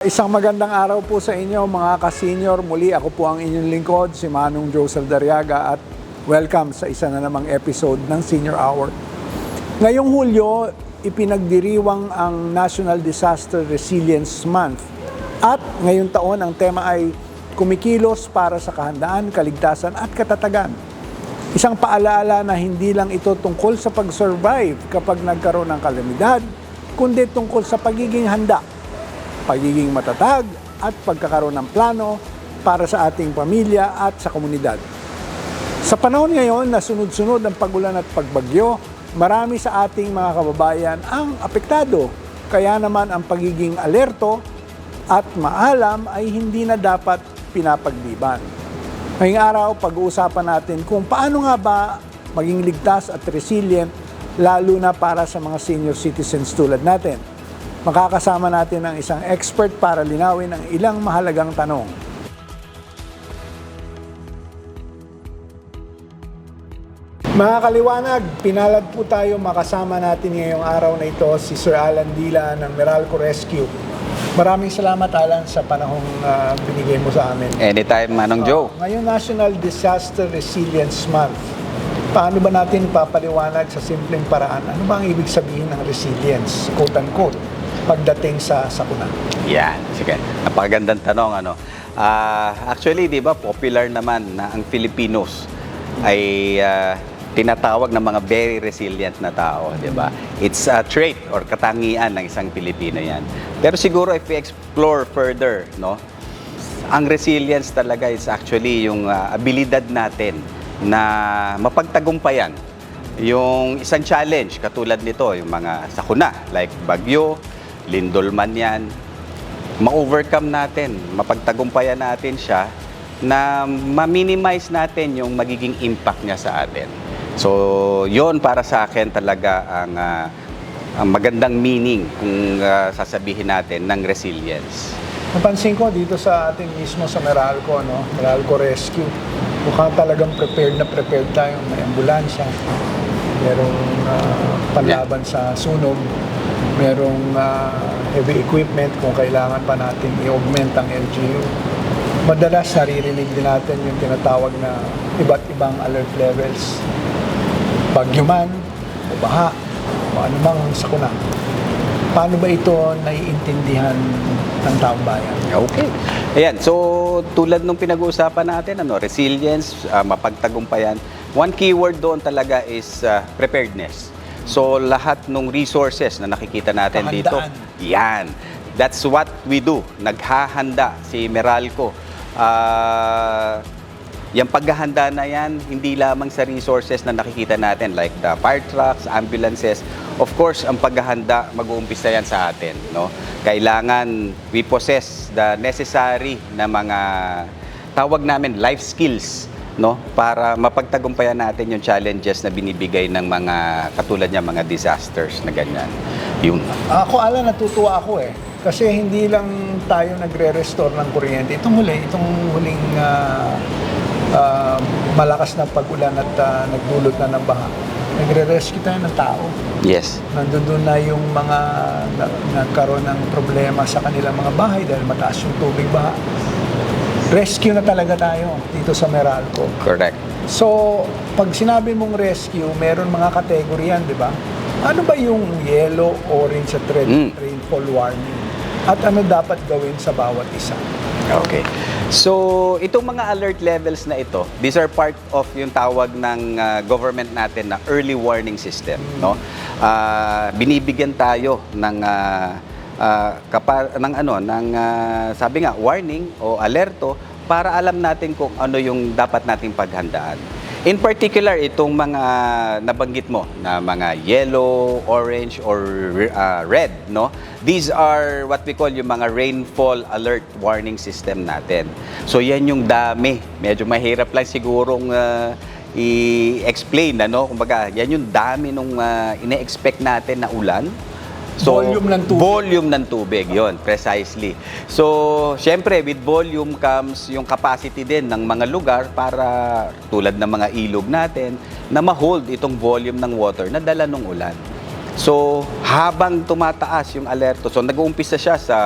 Isang magandang araw po sa inyo mga ka-senior. Muli ako po ang inyong lingkod, si Manong Joseph Dariaga at welcome sa isa na namang episode ng Senior Hour. Ngayong Hulyo, ipinagdiriwang ang National Disaster Resilience Month. At ngayong taon, ang tema ay kumikilos para sa kahandaan, kaligtasan at katatagan. Isang paalaala na hindi lang ito tungkol sa pag-survive kapag nagkaroon ng kalamidad, kundi tungkol sa pagiging handa pagiging matatag at pagkakaroon ng plano para sa ating pamilya at sa komunidad. Sa panahon ngayon na sunod-sunod ang pagulan at pagbagyo, marami sa ating mga kababayan ang apektado. Kaya naman ang pagiging alerto at maalam ay hindi na dapat pinapagliban. Ngayong araw, pag-uusapan natin kung paano nga ba maging ligtas at resilient lalo na para sa mga senior citizens tulad natin. Makakasama natin ang isang expert para linawin ang ilang mahalagang tanong. Mga kaliwanag, pinalad po tayo makasama natin ngayong araw na ito si Sir Alan Dila ng Meralco Rescue. Maraming salamat Alan sa panahong ah, binigay mo sa amin. Anytime, Manong Joe. Oh, ngayon National Disaster Resilience Month. Paano ba natin papaliwanag sa simpleng paraan? Ano ba ang ibig sabihin ng resilience, quote-unquote, pagdating sa sakuna? Yan, sige. Napakagandang tanong, ano. Ah, actually, di ba, popular naman na ang Filipinos ay ah, tinatawag ng mga very resilient na tao, di ba? It's a trait or katangian ng isang Pilipino yan. Pero siguro if we explore further, no, ang resilience talaga is actually yung ah, abilidad natin na mapagtagumpayan yung isang challenge katulad nito, yung mga sakuna like bagyo, lindol man yan, ma-overcome natin, mapagtagumpayan natin siya na ma-minimize natin yung magiging impact niya sa atin. So, yon para sa akin talaga ang, ah, ang magandang meaning kung ah, sasabihin natin ng resilience. Napansin ko dito sa atin mismo sa Meralco, no? Meralco Rescue. Mukhang talagang prepared na prepared tayo. May ambulansya, merong ah, panlaban sa sunog, merong ah, heavy equipment kung kailangan pa natin i-augment ang LGU. Madalas naririnig din natin yung tinatawag na iba't ibang alert levels. Bagyo man, o baha, o anumang sakuna. Paano ba ito naiintindihan ng taong bayan? Okay. Ayan, so tulad nung pinag-uusapan natin, ano, resilience, ah, mapagtagumpayan, one keyword doon talaga is ah, preparedness. So lahat ng resources na nakikita natin dito, yan. That's what we do. Naghahanda si Meralco. Ah, yung paghahanda na yan, hindi lamang sa resources na nakikita natin like the fire trucks, ambulances. Of course, ang paghahanda, mag-uumpisa yan sa atin. No? Kailangan we possess the necessary na mga tawag namin life skills no para mapagtagumpayan natin yung challenges na binibigay ng mga katulad niya mga disasters na ganyan. Yun. Ako, ala, natutuwa ako eh. Kasi hindi lang tayo nagre-restore ng kuryente. Itong huli, itong huling ah, ah, malakas na pag-ulan at ah, nagdulot na ng baha, nagre-rescue tayo ng tao. Yes. Nandun doon na yung mga na, nagkaroon ng problema sa kanilang mga bahay dahil mataas yung tubig baha. Rescue na talaga tayo dito sa Meralco. Correct. So, pag sinabi mong rescue, meron mga kategory yan, di ba? Ano ba yung yellow, orange at red Mm. rainfall warning? At ano dapat gawin sa bawat isa? Okay. So, itong mga alert levels na ito, these are part of yung tawag ng ah, government natin na early warning system, no? Ah, binibigyan tayo ng ah, ah, kapa- ng ano, ng ah, sabi nga warning o alerto para alam natin kung ano yung dapat nating paghandaan. In particular, itong mga nabanggit mo na mga yellow, orange, or uh, red, no? These are what we call yung mga rainfall alert warning system natin. So yan yung dami. Medyo mahirap lang sigurong uh, i-explain, ano? Kumbaga, yan yung dami nung uh, ine-expect natin na ulan. Volume ng tubig. Volume ng tubig, yon precisely. So, syempre, with volume comes yung capacity din ng mga lugar para tulad ng mga ilog natin na ma-hold itong volume ng water na dala ng ulan. So, habang tumataas yung alerto, so nag-uumpisa siya sa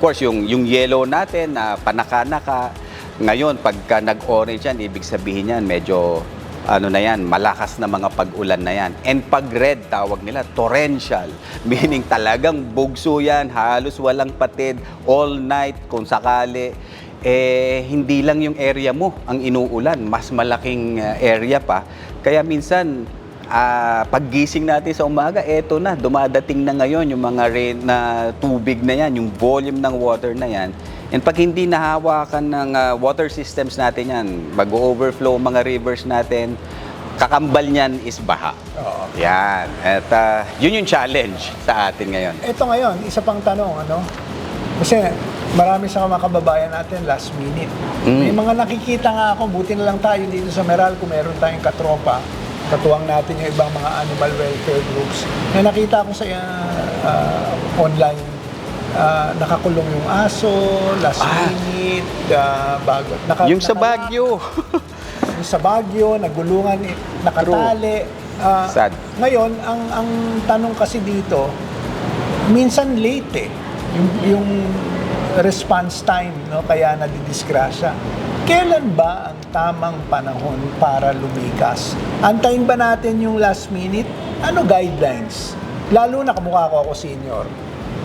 course, yung, yung yellow natin na panaka-naka, ngayon, pagka nag-orange yan, ibig sabihin yan, medyo ano na yan, malakas na mga pag-ulan na yan. And pag red, tawag nila, torrential. Meaning talagang bugso yan, halos walang patid, all night kung sakali. Eh, hindi lang yung area mo ang inuulan, mas malaking uh, area pa. Kaya minsan, ah, paggising natin sa umaga, eto na, dumadating na ngayon yung mga rain na tubig na yan, yung volume ng water na yan. And pag hindi nahawakan ng ah, water systems natin yan, mag-overflow mga rivers natin, kakambal niyan is baha. Oo. Yan. At ah, yun yung challenge sa atin ngayon. Ito ngayon, isa pang tanong, ano? Kasi marami sa mga kababayan natin last minute. Mm. May mga nakikita nga ako, buti na lang tayo dito sa Meralco, meron tayong katropa. Katuwang natin yung ibang mga animal welfare groups. Na nakita ko sa ah, online, ah, nakakulong yung aso, last Ah. minute, ah, bago. Naka, Yung sa Baguio. yung sa Baguio, nagulungan, eh, nakatali. Ah, Sad. Ngayon, ang ang tanong kasi dito, minsan late eh. Yung, yung response time, no? kaya nadidisgrasya. Kailan ba ang tamang panahon para lumikas? Antayin ba natin yung last minute? Ano guidelines? Lalo na kamukha ko ako senior.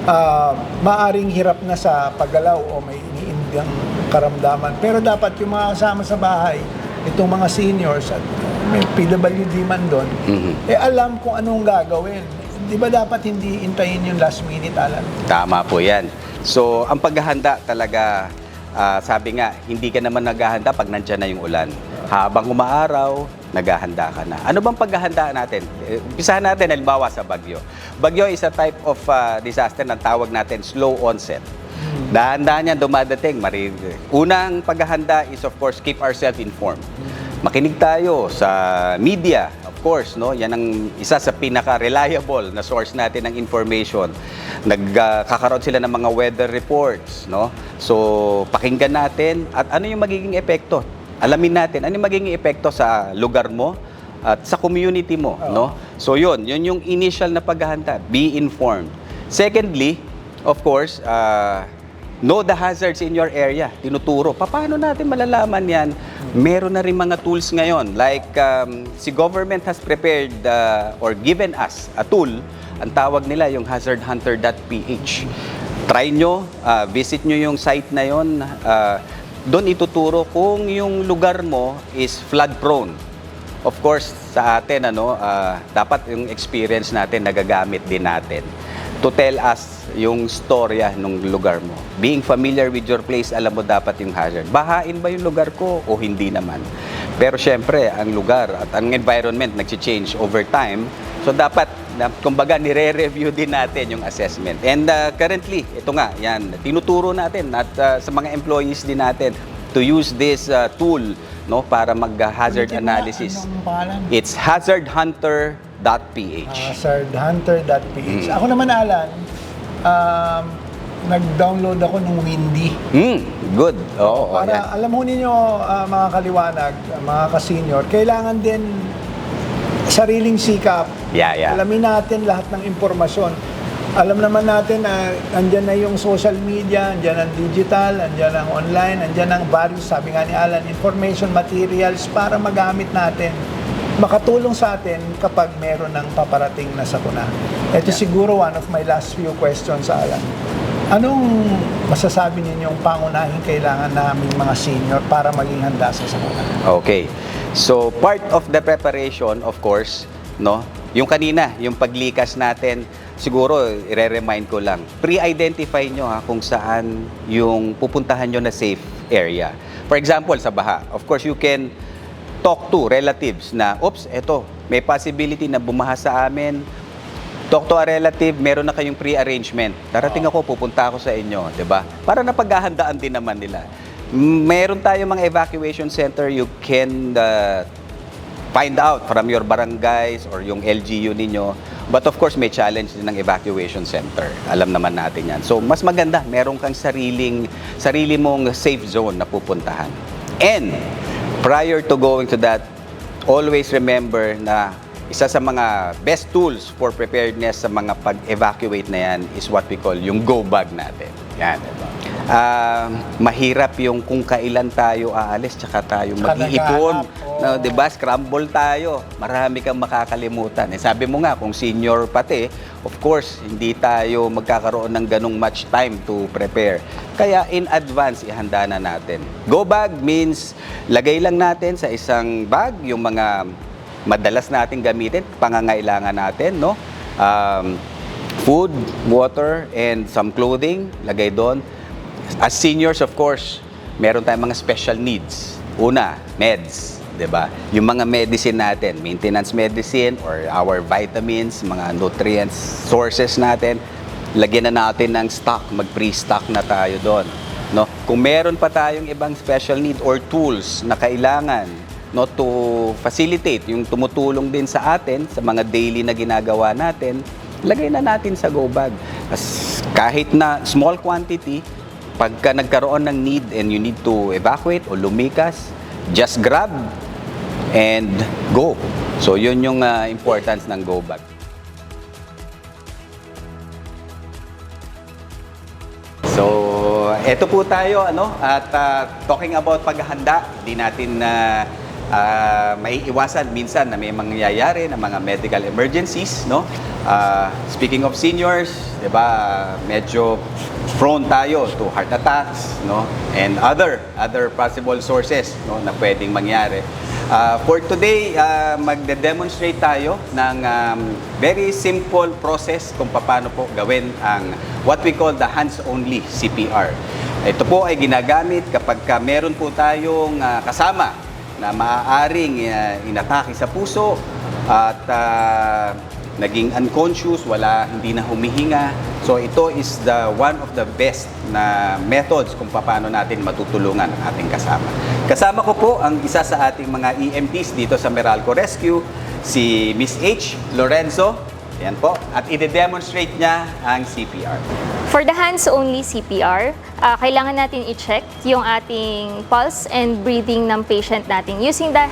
Ah, maaring hirap na sa paggalaw o may iniindang karamdaman. Pero dapat yung mga kasama sa bahay, itong mga seniors at may PWD man doon, Mhm. eh alam kung anong gagawin. Di ba dapat hindi intayin yung last minute, Alan? Tama po yan. So, ang paghahanda talaga, ah, sabi nga, hindi ka naman naghahanda pag nandyan na yung ulan. Habang umaaraw, naghahanda ka na. Ano bang paghahanda natin? Eh, Umpisahan natin, halimbawa sa Bagyo. Bagyo is a type of ah, disaster na tawag natin slow onset. Dahan-dahan yan dumadating. Mari- Unang paghahanda is of course keep ourselves informed. Makinig tayo sa media, of course, no? Yan ang isa sa pinaka-reliable na source natin ng information. Nagkakaroon sila ng mga weather reports, no? So, pakinggan natin at ano yung magiging epekto. Alamin natin ano yung magiging epekto sa lugar mo at sa community mo, no? So, yun, yun yung initial na paghahanda. Be informed. Secondly, of course, uh, know the hazards in your area. Tinuturo. Paano natin malalaman yan? Meron na rin mga tools ngayon. Like, um, si government has prepared uh, or given us a tool. Ang tawag nila yung hazardhunter.ph. Try nyo, uh, visit nyo yung site na yon. Uh, doon ituturo kung yung lugar mo is flood prone. Of course, sa atin, ano, ah, dapat yung experience natin nagagamit din natin to tell us yung storya ng lugar mo. Being familiar with your place, alam mo dapat yung hazard. Bahain ba yung lugar ko o hindi naman? Pero syempre, ang lugar at ang environment nag-change over time. So dapat, na, kumbaga, nire-review din natin yung assessment. And ah, currently, ito nga, yan, tinuturo natin at ah, sa mga employees din natin to use this ah, tool no para mag-hazard analysis. Pangalan? It's hazardhunter.ph. hazardhunter.ph. Ako naman, Alan, um, nag-download ako ng Windy. Hmm, good. Oo, oo, Para yan. alam mo ninyo, ah, mga kaliwanag, ah, mga ka-senior, kailangan din sariling sikap. Yeah, yeah. Alamin natin lahat ng impormasyon. Alam naman natin na andyan na yung social media, andyan ang digital, andyan ang online, andyan ang various, sabi nga ni Alan, information materials para magamit natin. Makatulong sa atin kapag meron ng paparating na sakuna. Ito siguro one of my last few questions, Alan. Anong masasabi ninyong pangunahing kailangan naming mga senior para maging handa sa sakuna? Okay. So, part of the preparation, of course, no, yung kanina, yung paglikas natin, siguro, i-remind ko lang, pre-identify nyo ha, kung saan yung pupuntahan nyo na safe area. For example, sa baha, of course, you can talk to relatives na, oops, eto, may possibility na bumaha sa amin, talk to a relative, meron na kayong pre-arrangement. Darating ako, pupunta ako sa inyo, 'di ba? Para napaghahandaan din naman nila. Meron tayong mga evacuation center you can uh, find out from your barangays or yung LGU ninyo. But of course, may challenge din ng evacuation center. Alam naman natin yan. So, mas maganda, meron kang sariling, sarili mong safe zone na pupuntahan. And, prior to going to that, always remember na isa sa mga best tools for preparedness sa mga pag-evacuate na yan is what we call yung go bag natin. Yan. Ah, mahirap yung kung kailan tayo aalis tsaka tayo mag-iipon. No, 'di ba? Scramble tayo. Marami kang makakalimutan. Eh, sabi mo nga kung senior pati, of course, hindi tayo magkakaroon ng ganong much time to prepare. Kaya in advance ihanda na natin. Go bag means lagay lang natin sa isang bag yung mga madalas nating gamitin, pangangailangan natin, no? Um, food, water, and some clothing, lagay doon. As seniors, of course, meron tayong mga special needs. Una, meds, 'di ba? Yung mga medicine natin, maintenance medicine or our vitamins, mga nutrients sources natin, lagyan na natin ng stock, mag-pre-stock na tayo doon. No? Kung meron pa tayong ibang special need or tools na kailangan no to facilitate yung tumutulong din sa atin sa mga daily na ginagawa natin, lagay na natin sa go bag. As kahit na small quantity, pagka nagkaroon ng need and you need to evacuate o lumikas, just grab and go. So yun yung ah, importance ng go bag. So, eto po tayo ano at ah, talking about paghahanda, hindi natin na may iwasan minsan na may mangyayari na mga medical emergencies, no? Ah, speaking of seniors, 'di ba, medyo prone tayo to heart attacks, no? And other other possible sources, no, na pwedeng mangyari. Ah, for today, ah, magde-demonstrate tayo ng um, very simple process kung paano po gawin ang what we call the hands-only CPR. Ito po ay ginagamit kapag ka meron po tayong ah, kasama na maaaring ah, inatake sa puso at ah, naging unconscious, wala, hindi na humihinga. So ito is the one of the best na methods kung paano natin matutulungan ang ating kasama. Kasama ko po ang isa sa ating mga EMTs dito sa Meralco Rescue, si Miss H. Lorenzo. Yan po. At ide-demonstrate niya ang CPR. For the hands-only CPR, ah, kailangan natin i-check yung ating pulse and breathing ng patient natin using the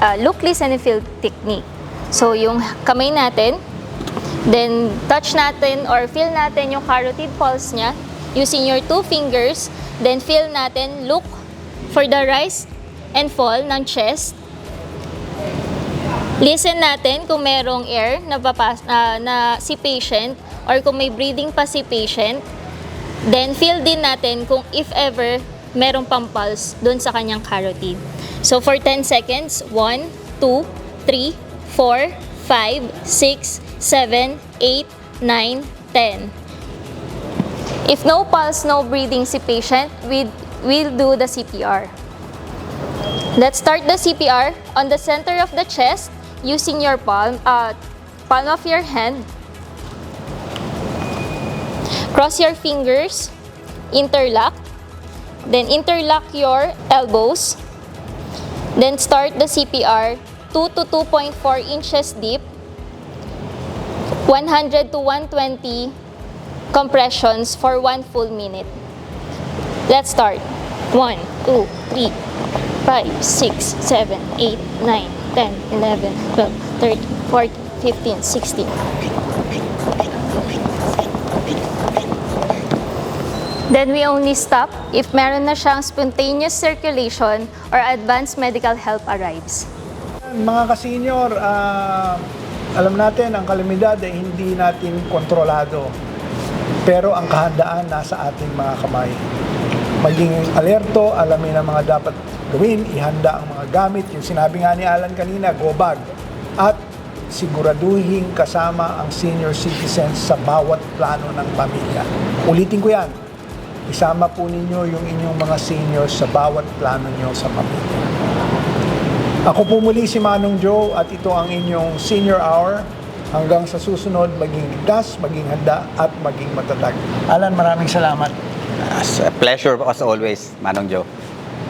ah, look, listen, and feel technique. So, yung kamay natin, then touch natin or feel natin yung carotid pulse niya using your two fingers, then feel natin, look for the rise and fall ng chest. Listen natin kung merong air na, papas, ah, na si patient or kung may breathing pa si patient. Then feel din natin kung if ever merong pang pulse doon sa kanyang carotid. So for 10 seconds, 1, 2, 3, 4, 5, 6, 7, 8, 9, 10. If no pulse, no breathing si patient, we will do the CPR. Let's start the CPR on the center of the chest using your palm, uh, palm of your hand. Cross your fingers, interlock, then interlock your elbows. Then start the CPR 2 to 2.4 inches deep, 100 to 120 compressions for one full minute. Let's start. 1, 2, 3, 5, 6, 7, 8, 9, 10, 11, 12, 13, 14, 15, 16. Then we only stop if meron na siyang spontaneous circulation or advanced medical help arrives. Mga ka-senior, ah, alam natin ang kalamidad ay hindi natin kontrolado. Pero ang kahandaan nasa ating mga kamay. Maging alerto, alamin ang mga dapat gawin, ihanda ang mga gamit. Yung sinabi nga ni Alan kanina, go bag. At siguraduhin kasama ang senior citizens sa bawat plano ng pamilya. Ulitin ko yan. Isama po ninyo yung inyong mga seniors sa bawat plano nyo sa pamilya. Ako po muli si Manong Joe at ito ang inyong Senior Hour. Hanggang sa susunod, maging ligtas, maging handa at maging matatag. Alan, maraming salamat. As a pleasure as always, Manong Joe.